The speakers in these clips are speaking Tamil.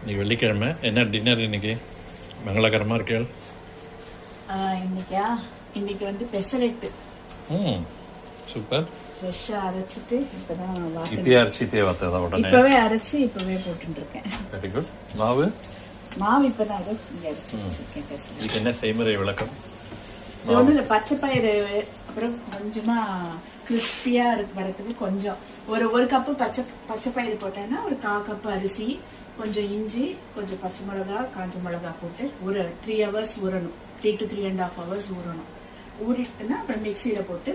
இன்னைக்கு வெள்ளிக்கிழமை என்ன டின்னர் இன்னைக்கு? மங்களகரமாக இருக்கேள் இன்னைக்கா? இன்னைக்கு வந்து பெசரெட்டு ம் சூப்பர். ஃப்ரெஷ்ஷாக அரைச்சிட்டு இப்பதான் வாசனை. இப்பயே அரைச்சி இப்பயே வத்ததா உடனே? இப்பவே அரைச்சு இப்பவே போட்டுட்டு இருக்கேன் வெரி குட் மாவு? மாவு இப்பதான் அதை இங்க அரைச்சு வச்சிருக்கேன் இதுக்கு என்ன செய்முறை விளக்கம்? இது பச்சை பயிறு அப்புறம் கொஞ்சமா கிறிஸ்பியா இருக்கு வரதுக்கு கொஞ்சம். ஒரு ஒரு கப்பு பச்சை பச்சை பயிறு போட்டேன்னா ஒரு கால் கப்பு அரிசி கொஞ்சம் இஞ்சி கொஞ்சம் பச்சை மிளகா காஞ்ச மிளகா போட்டு ஊற த்ரீ ஹவர்ஸ் ஊறணும். Three to three and half hours ஊறணும். ஊறிட்டுன்னா அப்புறம் மிக்சியில போட்டு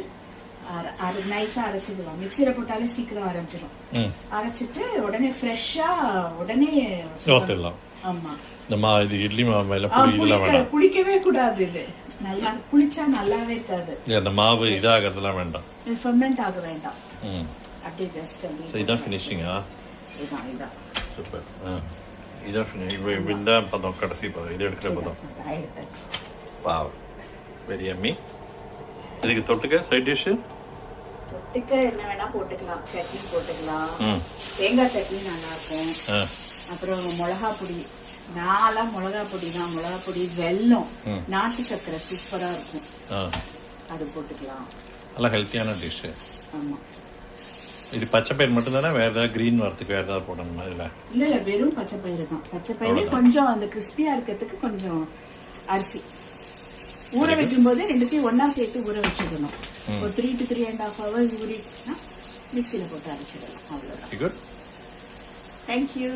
அர அரை நைஸாக அரைச்சிடலாம் மிக்சியில போட்டாலே சீக்கிரம் அரைஞ்சிரும். ம். அரைச்சிட்டு உடனே ஃப்ரெஷ்ஷா உடனே ஆமா. இந்த மா இது இட்லி மாவு மேலே புளிக்கவே கூடாது இது. நல்லா புளிச்சா நல்லாவே இருக்காது. அந்த மாவு இதாகிறதுலாம் வேண்டாம். ஃபெர்மெண்ட் ஆக வேண்டாம். அப்படியே ஜஸ்ட் ஸோ அப்படி இதான் ஃபினிஷிங்கா இதான் இதான். சூப்பர் இதுதான் பதம் கடைசி பதம். இது எடுக்கிற பதம். வாவ் வெரி அம்மி இதுக்கு தொட்டுக்க சைட் டிஷ்ஷு தொட்டுக்க என்ன வேணா போட்டுக்கலாம். சட்னி போட்டுக்கலாம். ம். தேங்காய் சட்னி நல்லா இருக்கும். ஆ. அப்புறம் மிளகா பொடி. நாலாம் மிளகா பொடி தான். மிளகா பொடி வெல்லம். நாட்டு சர்க்கரை சூப்பரா இருக்கும். அது போட்டுக்கலாம். நல்லா ஹெல்த்தியான டிஷ்ஷு ஆமா. இது பச்சை பயிர் மட்டும்தானே? வேறு ஏதாவது க்ரீன் வரத்துக்கு வேறு ஏதாவது போடணுமா இதில்? இல்ல இல்ல வெறும் பச்சை பயிறு தான். பச்சை பயிறு. கொஞ்சம் அந்த கிறிஸ்பியா இருக்கிறதுக்கு கொஞ்சம் அரிசி. ஊற வைக்கும் போது ரெண்டுத்தையும் ஒண்ணா சேர்த்து ஊற வச்சிடணும். ஒரு three to three and half hours ஊறிட்டுனா மிக்சியில போட்டு அரைச்சிடலாம். அவ்வளவுதான். தேங்க்யூ